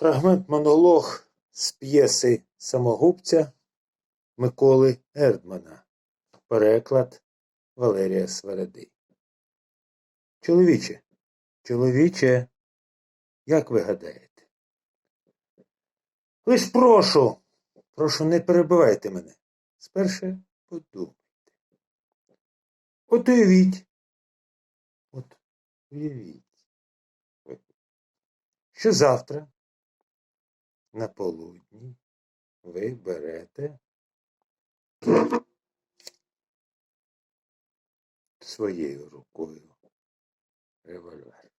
Фрагмент монолог з п'єси самогубця Миколи Ердмана. Переклад Валерія Свереди. Чоловіче, чоловіче, як ви гадаєте? Лиш прошу, прошу, не перебивайте мене. Сперше подумайте. От уявіть. От уявіть. Що завтра на полудні ви берете своєю рукою револьвер.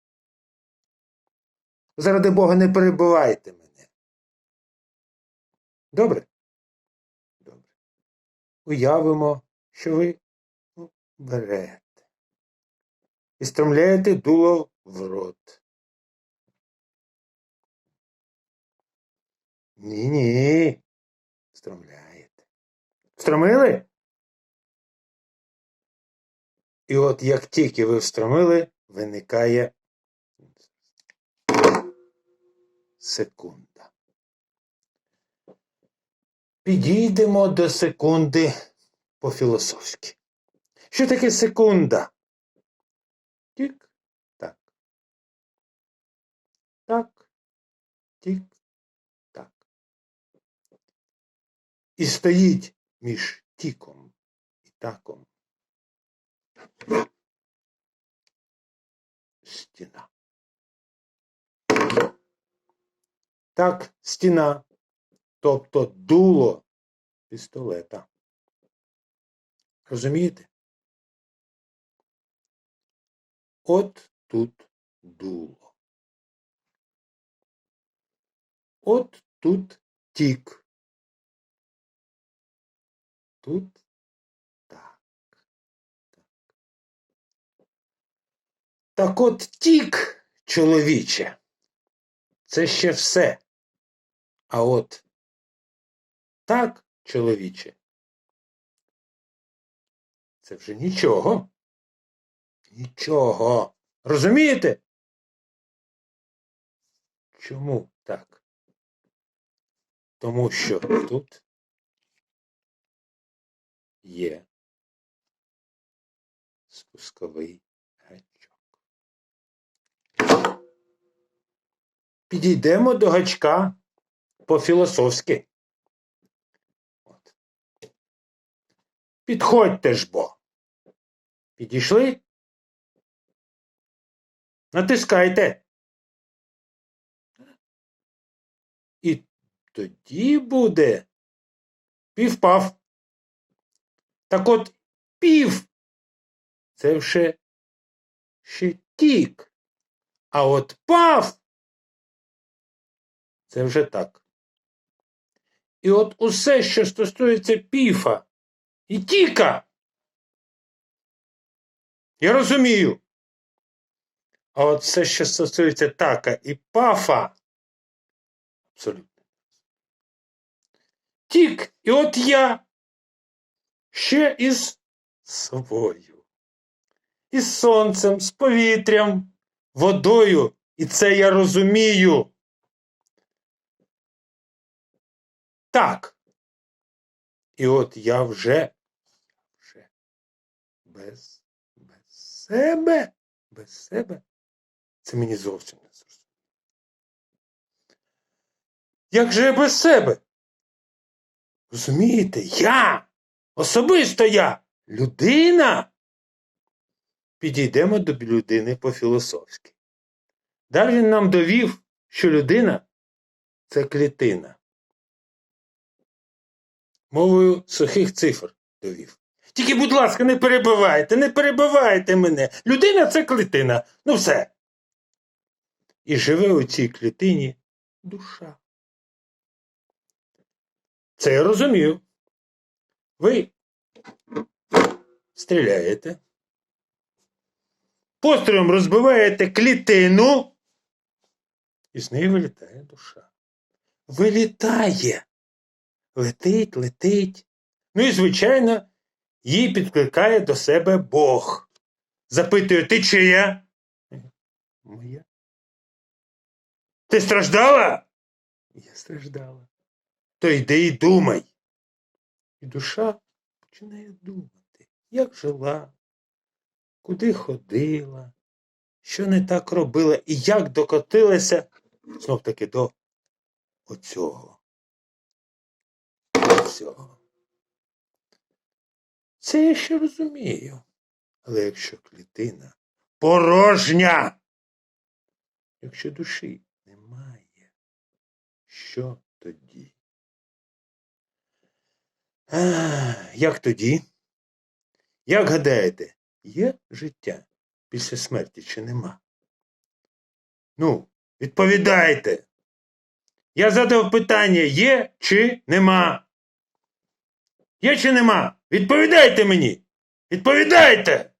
Заради Бога, не перебивайте мене. Добре? Добре. Уявимо, що ви берете і стромляєте дуло в рот. Ні-ні. Стромляєте. Встромили? І от як тільки ви встромили, виникає секунда. Підійдемо до секунди по-філософськи. Що таке секунда? Тік, так. Так. Тік, так. І стоїть між тіком і таком стіна. Так, стіна, тобто дуло пістолета. Розумієте? От тут дуло. От тут тік. Тут так. Так, от тік, чоловіче, це ще все. А от так, чоловіче, це вже нічого. Нічого. Розумієте? Чому так? Тому що тут є спусковий гачок. Підійдемо до гачка по-філософськи. Підходьте ж бо. Підійшли? Натискайте. І тоді буде півпав. Так от пів це вже ще тік. А от пав це вже так. І от усе, що стосується піфа і тіка, я розумію. А от все, що стосується така і пафа, абсолютно. Тік, і от я ще із собою, із сонцем, з повітрям, водою, і це я розумію. Так. І от я вже, вже без, без себе, без себе. Це мені зовсім не зрозуміло. Як же я без себе? Розумієте, я, особисто я, людина. Підійдемо до людини по-філософськи. Дарвін нам довів, що людина це клітина. Мовою сухих цифр довів. Тільки, будь ласка, не перебивайте, не перебивайте мене. Людина це клітина. Ну все. І живе у цій клітині душа. Це я розумію. Ви стріляєте, пострілом розбиваєте клітину, і з неї вилітає душа. Вилітає. Летить, летить. Ну і, звичайно, її підкликає до себе Бог. Запитує, ти чия? Моя. Ти страждала? Я страждала. То йди і думай. І душа починає думати, як жила, куди ходила, що не так робила і як докотилася знов таки до оцього. Оцього. Це я ще розумію. Але якщо клітина порожня, якщо душі немає, що тоді? Як тоді? Як гадаєте, є життя після смерті чи нема? Ну, відповідайте. Я задав питання: є чи нема? Є чи нема? Відповідайте мені! Відповідайте!